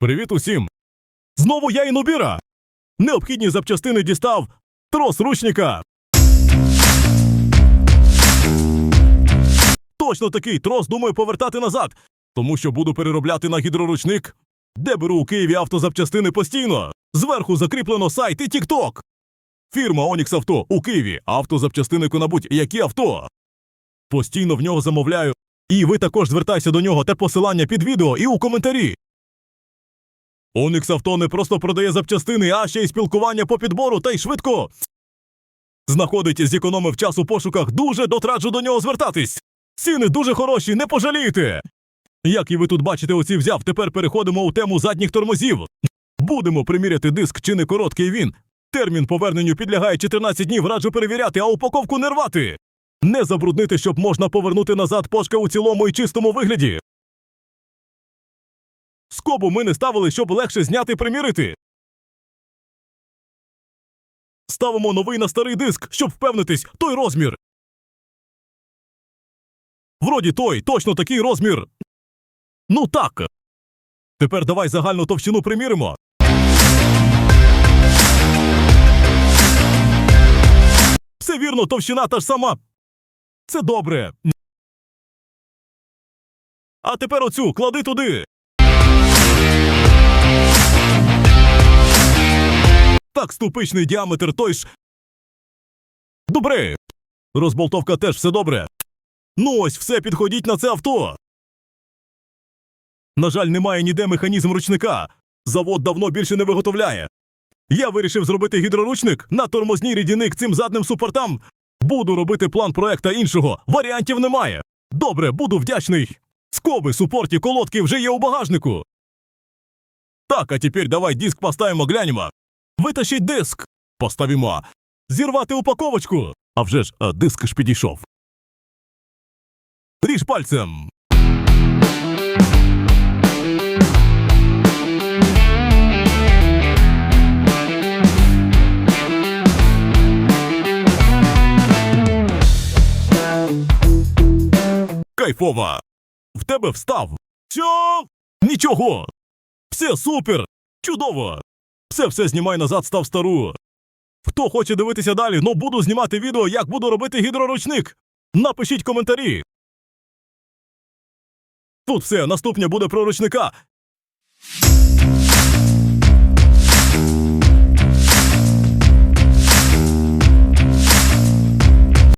Привіт усім! Знову я і Нубіра! Необхідні запчастини дістав трос ручника. Точно такий трос думаю повертати назад, тому що буду переробляти на гідроручник, де беру у Києві автозапчастини постійно. Зверху закріплено сайт і TikTok. Фірма Onyx Авто у Києві. Автозапчастини конабуть, які авто. Постійно в нього замовляю. І ви також звертайся до нього та посилання під відео і у коментарі. Onyx Авто не просто продає запчастини, а ще й спілкування по підбору та й швидко. Знаходить, зекономив час у пошуках, дуже дотраджу до нього звертатись. Ціни дуже хороші, не пожалієте. Як і ви тут бачите, оці взяв, тепер переходимо у тему задніх тормозів. Будемо приміряти диск, чи не короткий він. Термін поверненню підлягає 14 днів, раджу перевіряти, а упаковку не рвати. Не забруднити, щоб можна повернути назад пошка у цілому і чистому вигляді. Скобу ми не ставили, щоб легше зняти і примірити. Ставимо новий на старий диск, щоб впевнитись, той розмір. Вроді той, точно такий розмір. Ну так. Тепер давай загальну товщину приміримо. Все вірно, товщина та ж сама. Це добре. А тепер оцю клади туди. Так, ступичний діаметр той ж. Добре. Розболтовка теж все добре. Ну ось все, підходіть на це авто. На жаль, немає ніде механізм ручника. Завод давно більше не виготовляє. Я вирішив зробити гідроручник на тормозній рідіник цим задним супортам. Буду робити план проекта іншого. Варіантів немає. Добре, буду вдячний. Скоби, супорті, колодки вже є у багажнику. Так, а тепер давай диск поставимо, глянемо. Витащить диск. Поставимо. Зірвати упаковочку. А вже ж, а, диск ж підійшов. Ріж пальцем. Кайфова. В тебе встав. Що? Нічого. Все супер. Чудово. Все все знімай назад, став стару. Хто хоче дивитися далі, ну буду знімати відео, як буду робити гідроручник. Напишіть коментарі. Тут все, наступне буде про ручника.